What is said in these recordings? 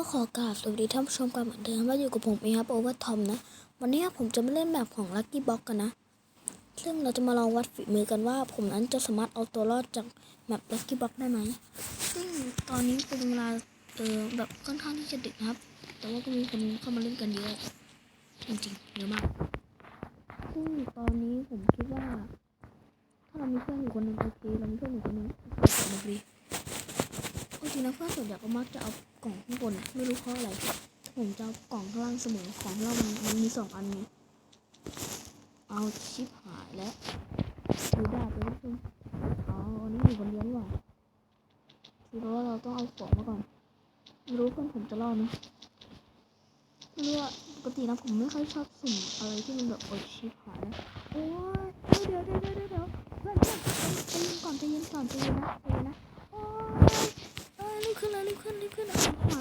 ก็ขอกราบสวัสดีท่านผู้ชมกันเหมือนเดิมว่าอยู่กับผมเองครับโอเวอร์ทอมนะ วันนี้ผมจะมาเล่นแบบของลั c กี้บ็อกกันนะ ซึ่งเราจะมาลองวัดฝีมือกันว่า ผมนั้นจะสามารถเอาตัวรอดจากแมปลักกี้บ็อกได้ไหมซึ่งตอนนี้เป็นเวลาเออแบบค่อนข้างที่จะดึกครับ แต่ว่าก็มีคนเข้ามาเล่นกันเยอะจริงๆเยอะมากซึ่งตอนนี้ผมคิดว่า ถ้าเรามีเพื่อนอยู่คนหนึ่งโอเคเรามีเพื่อนอยู่คนหนึ่งโอเคโอเคจ ริงๆนะเพื่อนส่วนใหญ่ก็มักจะเอากล่องข้างบนไม่รู้เพราะอะไรผมจะเอากล่องข้างล่างเสมอของเรามันมันมีสองอันไงเอาชิปหายแล้วถือดาบไปทุกคนอ๋ออันนี้อยู่คนเดียวนี่หว่าคือว่าเราต้องเอาของมาก่อนไม่รู้เพื่อนผมจะรอดไหมไม่รู้อะปกตินะผมไม่ค่อยชอบสุ่มอะไรที่มันแบบโอ้ยชิปหายแล้วโอ้ยเดี๋ยวเดี๋ยวเดี๋ยวเดี๋ยวเดี๋ยวเพื่อนเพื่อนใจเย็นก่อนใจเย็นก่อนใจเย็นนะใจเย็นนะโอ้ยเอ้ยรีบขึ้นเลยรีบขึ้นรีบขึ้นเอาขวา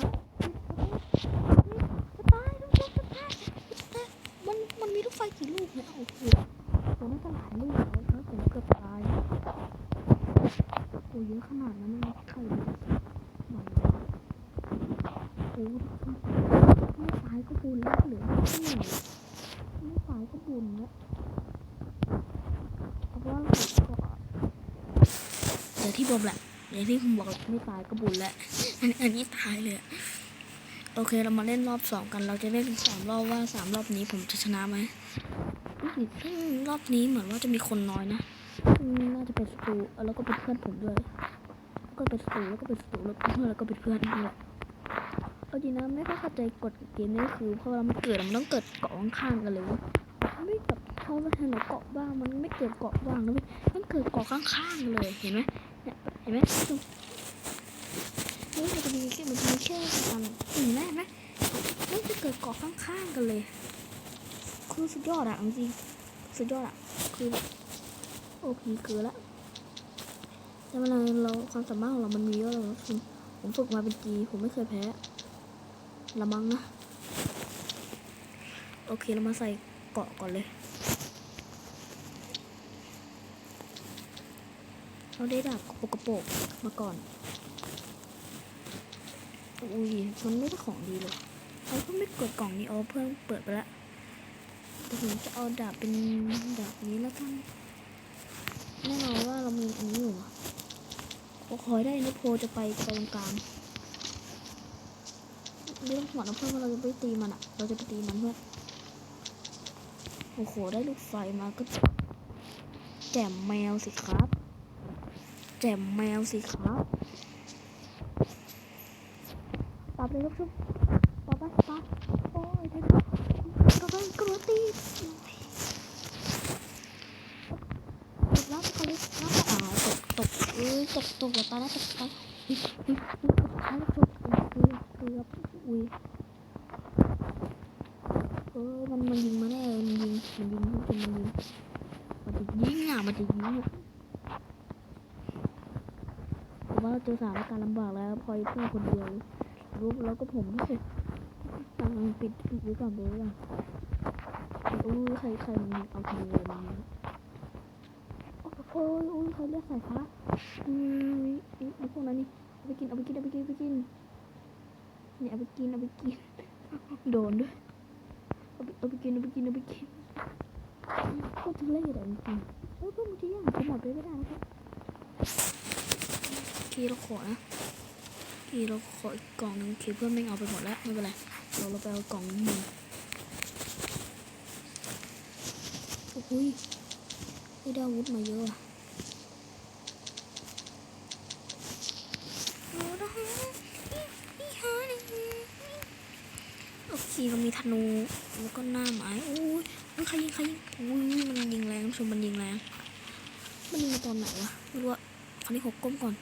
จะตายลูกจะตายจะตายมันมันมีลูกไฟกี่ลูกเนี่ยโอ้โหผมน่าจะหลายลูกแล้วแล้วผมเกือบตายโอ้เยอะขนาดนั้นมันใครเลยหน่อยโอ้ยไม่ตายก็บุญแล้วเหลือที่หนึ่งไม่ตายก็บุญแล้วเอาเป็นว่าเดี๋ยวที่ผมแหละอย่างที่ผมบอกไม่ตายก็บุญแล้วอันอันนี้ตายเลยโอเคเรามาเล่นรอบสองกัน เราจะเล่นสามรอบว่าสามรอบนี้ผมจะชนะไหมรอบนี้เหมือนว่าจะมีคนน้อยนะ น่าจะเป็นสตูแล้วก็เป็นเพื่อนผมด้วย ก็เป็นสตูแล้วก็เป็นสตูแล้วก็เป็นเพื่อนแล้วก็เป็นเพื่อนด้วยเอาจริงนะไม่ค่อยเข้าใจกฎเกมนี้คือพอเรามันเกิดมันต้องเกิดเกาะข้างๆกันเลยไม่แบบพอมันเห็นเราเกาะบ้างมันไม่เกิดเกาะบ้างนะเว้ยมันเกิดเกาะข้างๆเลยเห็นไหมเห็นไหมเฮ้ยมันจะมีแค่มันจะมีแค่อันเห็นไหมเห็นไหมมันจะเกิดเกาะข้างๆกันเลย คือสุดยอดอะจริงสุดยอดอะคือแบบ อพีเกินละแต่เวลาเราความสามารถของเรามันมีเยอะเลยนะคุณผมฝึกมาเป็นปีผมไม่เคยแพ้ละมังนะ โอเคเรามาใส่เกาะก่อนเลยเราได้ดาบกระโปกกระโปกมาก่อน อุ้ยมันไม่ได้ของดีเลยเขาก็ไม่กดกล่องนี้เอเพิ่มเปิดไปแล้วแต่ผมจะเอาดาบเป็นดาบนี้แล้วกัน แน่นอนว่าเรามีอันนี้อยู่อะโอ้ขอได้นิโพจะไปไปตรงกลางเรื่องหัวนะเพื่อนว่าเราจะไปตีมันอะเราจะไปตีมันเพื่อนโอ้โห ได้ลูกไฟมาก็ แจมแมวสิครับ แจมแมวสิครับปับเลยลูกชุบปับไปปับโอ้ยได้กระโดดกระโดดตีกแล้วเขาเล็กแล้วก็อ่าตกตกเอ้ย ตกตกแบบตายแล้วตกตายอุ้ยอุ้ยอุ้ยตกท้ายแล้วตกเกือบเกือบอุ้ยเออมันมันยิงมาแน่มันยิงมันยิงมันยิงมันยิงมันจะยิงอะมันจะยิงอะผมว่าเราเจอสถานการณ์ลำบากแล้วพอยเพื่อนคนเดียวรูปแล้วก็ผมด้วยตังปิดปิดไว้ก่อนไปไว้ก่อนอู้ใครใครมันเอาทีเลยมัน อ้โอู้ใครเรียกสายฟ้าอืมไอ้พวกนั้นนี่เอาไปกินเอาไปกินเอาไปกินเอาไปกินเนี่ยเอาไปกินเอาไปกินโดนด้วยเอาไปเอาไปกินเอาไปกินเอาไปกินโคตรทุเรศอะจริงๆแล้วก็บางทีอย่างขนาดไปไม่ได้นะครับทีละขวนะที่เราขออีกกล่องหนึงคิดเพื่อนไม่เอาไปหมดแล้วไม่เป็นไรเราเราไปเอากล่องนี้มาโอ้ยได้อาวุธมาเยอะอะ โอเคเรามีธนูแล้วก็หน้าไม้โอ้ยมันใครยิงใครยิงโอ้ยมันยิงแรงชมมันยิงแรงมันยิงมาตอนไหนวะไม่รู้อะคราวนี้หกก้มก่อน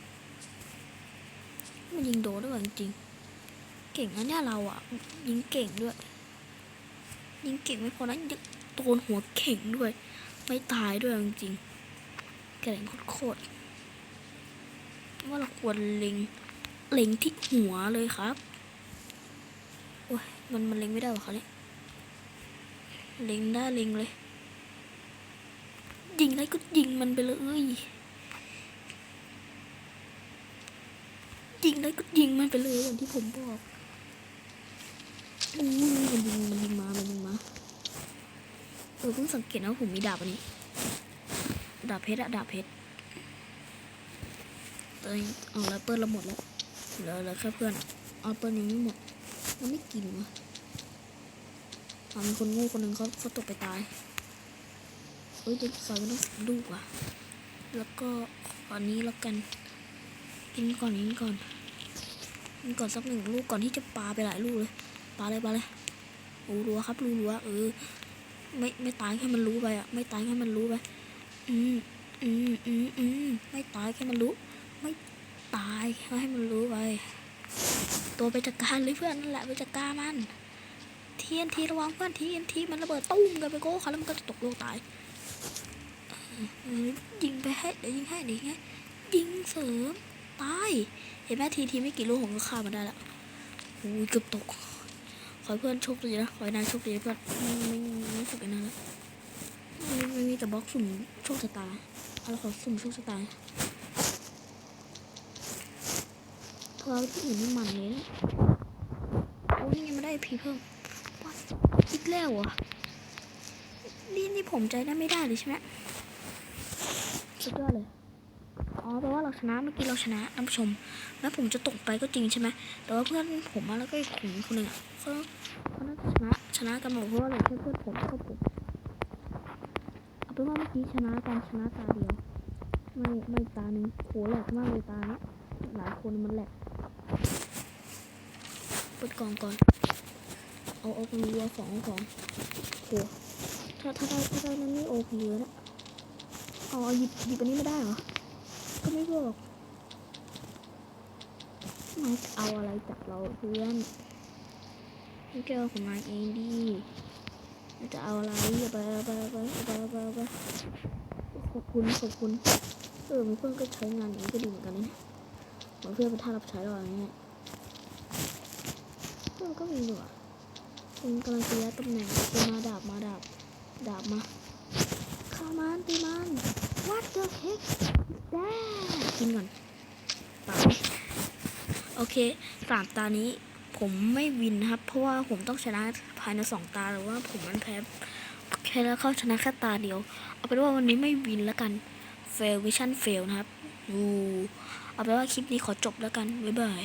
มันยิงโดด้วยจริงเก่งนะเนี่ยเราอะยิงเก่งด้วย ยิงเก่งไม่พอนะยังโดนหัวเข่งด้วย ไม่ตายด้วยจริงเก่งโคตรว่าเราควรเล็ง เล็งที่หัวเลยครับโอ้ยมันมันเล็งไม่ได้หรอคะเนี่ยเล็งได้เล็งเลย ยิงอะไรก็ยิงมันไปเลยยิงได้ก็ยิงมันไปเลยอย่างที่ผมบอกอู้มันยิงมันยิงมามันยิงมาเออเพิ่งสังเกตนะว่าผมมีดาบอันนี้ ดาบเพชรอะดาบเพชรตอนนี้เอาแล้วเปิ้ลเราหมดแล้ว เหลือเหลือแค่เพื่อนเอาเปิ้ลยังไม่หมดมันไม่กินวะเอามีคนโง่คนหนึ่งเขาเขาตกไปตายเอ้ยเด็กสาวไม่ต้องดูว่ะ แล้วก็ขอนนี้แล้วกัน กินก่อนกินก่อนกินก่อนสักหนึ่งลูกก่อนที่จะปาไปหลายลูกเลยปาเลยปาเลยโอ้รัวครับรู้รัวเออไม่ไม่ตายแค่มันรู้ไปอะไม่ตายแค่มันรู้ไปอืมอืมอืมอืมไม่ตายแค่มันรู้ ตายแค่ให้มันรู้ไป ตัวไปจัดการเลยเพื่อนนั่นแหละไปจัดการมันเทียนทีระวังเพื่อนทีนทีมันระเบิดตุ้มกันไปโก้เขาแล้วมันก็จะตกลงตายยิงไปให้เดี๋ยวยิงให้เดี๋ยวยิงให้ยิงเสริมตายเห็นไหมทีทีไม่กี่ลูกผมก็ฆ่ามันได้ละโอ้ยเกือบตก ขอให้เพื่อนโชคดีนะขอให้นายโชคดีเพื่อนไม่ไม่ไม่ไม่ฝึกไอ้นั่นละไม่ไม่มีแต่บล็อกสุ่มโชคชะตาเอาละขอสุ่มโชคชะตา เราที่อื่นนี่มันเลยนะโอ้ยยังไม่ได้พีเพิ่มว้าอีกแล้วเหรอะนี่นี่ผมใจได้ไม่ได้เลยใช่ไหมสุดยอดเลยอ๋อแปลว่าเราชนะเมื่อกี้เราชนะท่านผู้ชม แล้วผมจะตกไปก็จริงใช่ไหมแต่ว่าเพื่อนผมอะแล้วก็อีกคนคนหนึ่งอะเขาเขาน่าจะชนะชนะกันหมดเพราะว่าเหลือแค่เพื่อนผมก็ผมเอาเป็นว่าเมื่อกี้ชนะกันชนะตาเดียวไม่ไม่ตาหนึ่งโหแหลกมากเลยตาเนี้ยหลายคนมันแหลก เปิดกล่องก่อน เอาเอาคนเรือสองของโหถ้าถ้าได้ถ้าได้นั้นนี่โอคนเรือนะเอาเอาหยิบหยิบอันนี้ไม่ได้เหรอ ก็ไม่บอกนาจะเอาอะไรจากเราเพื่อนนี่แกเอของนายเองดิจะเอาอะไรไปไปไปไปไปไปขอบคุณขอบคุณ เออมีเพื่อนก็ใช้งานอย่างนี้ก็ดีเหมือนกันนะ มือนเพื่อนเป็นท่ารับใช้เราอย่างเงี้ยเพื่อนก็มีอยู่อะคุณกำลังจะย้ายตำแหน่งจะมาดาบมาดาบดาบมาฆ่ามันตีมัน what the heck ได้กินก่อนตายโอเคสามตานี้ผมไม่วินครับ เพราะว่าผมต้องชนะภายในสองตาหรือว่าผมมันแพ้แค่แล้วเข้าชนะแค่ตาเดียว เอาเป็นว่าวันนี้ไม่วินแล้วกัน fail vision fail นะครับ เอาเป็นว่าคลิปนี้ขอจบแล้วกัน บ๊ายบาย